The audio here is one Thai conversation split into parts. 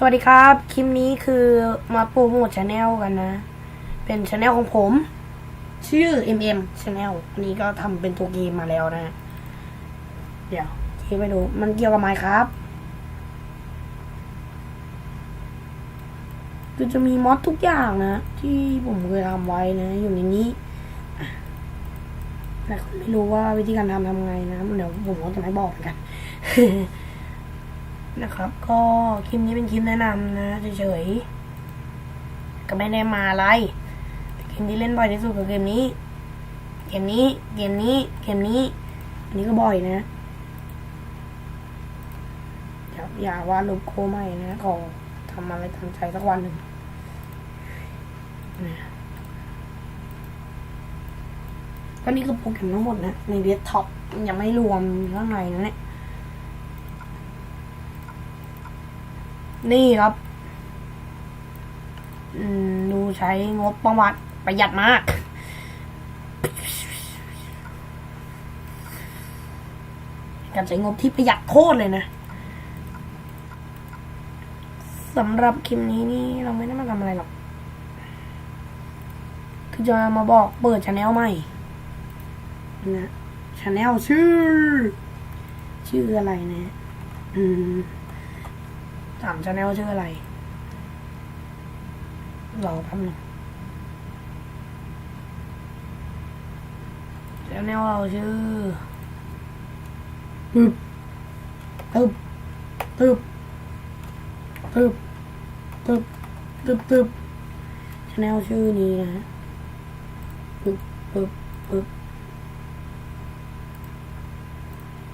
สวัสดีครับ คลิปนี้คือมาโปรโมทชาแนลกันนะ เป็นชาแนลของผม ชื่อ MM Channel อันนี้ก็ทำเป็นตัวเกมมาแล้วนะ เดี๋ยวเทไปดู มันเกี่ยวกับไมครับ คือจะมีมอดทุกอย่างนะ ที่ผมเคยทำไว้นะ อยู่ในนี้แต่คนไม่รู้ว่าวิธีการทำทำไงนะ เดี๋ยวผมก็จะไม่บอกเหมือนกัน นะครับ ก็คลิปนี้เป็นคลิปแนะนำนะเฉยๆก็ไม่ได้มาอะไรเกมที่เล่นบ่อยที่สุดคือเกมนี้ เกมนี้ เกมนี้ เกมนี้ อันนี้ก็บ่อยนะอย่าอย่าว่าลูกโคไม่นะขอทำอะไรทำใจสักวันหนึ่งก็นี่คือโปรแกรมทั้งหมดนะ ในเดสก์ท็อปยังไม่รวมข้างในนะเนี่ย นี่ครับดูใช้งบประวัติประหยัดมาก การใช้งบที่ประหยัดโคตรเลยนะสำหรับคลิปนี้นี่เราไม่ได้มาทำอะไรหรอก คือจะมาบอกเปิดชาแนลใหม่นะชาแนลชื่อ ชื่ออะไรนะ อืม ถามชาแนลชื่ออะไรรอแป๊บหนึงชาแนลเราชื่อตึบตึบตึบตึบตึบตึบตึบชาแนลชื่อนี้นะฮะตึบตึบตึบ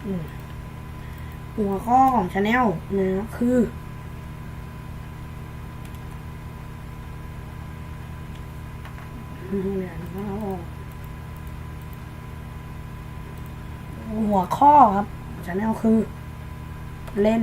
อืมหัวข้อของชาแนลนะคือ เดี๋ยวนะเอาออกหัวข้อครับชาแนลคือ เล่น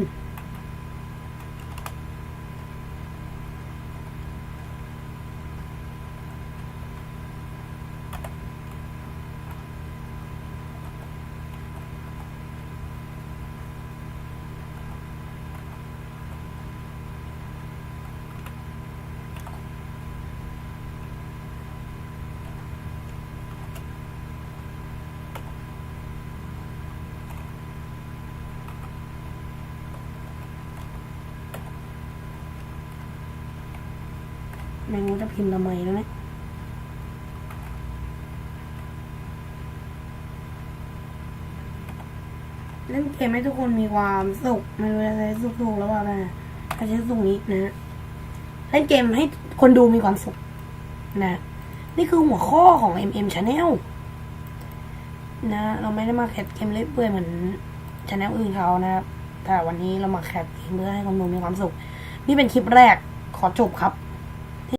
ไม่รู้จะพิมพ์ทำไมแล้วเนี่ยเล่นเกมให้ทุกคนมีความสุขไม่รู้จะใช้สุขถูกแล้วว่าอะไรถ้าใช้สุขนี้นะเล่นเกมให้คนดูมีความสุขนะ นี่คือหัวข้อของ MM Channel นะ เราไม่ได้มาแคสเกมเล่นเปื่อยเหมือนช anel อื่นเขานะครับแต่วันนี้เรามาแคสเกมเพื่อให้คนดูมีความสุข นี่เป็นคลิปแรกขอจบครับ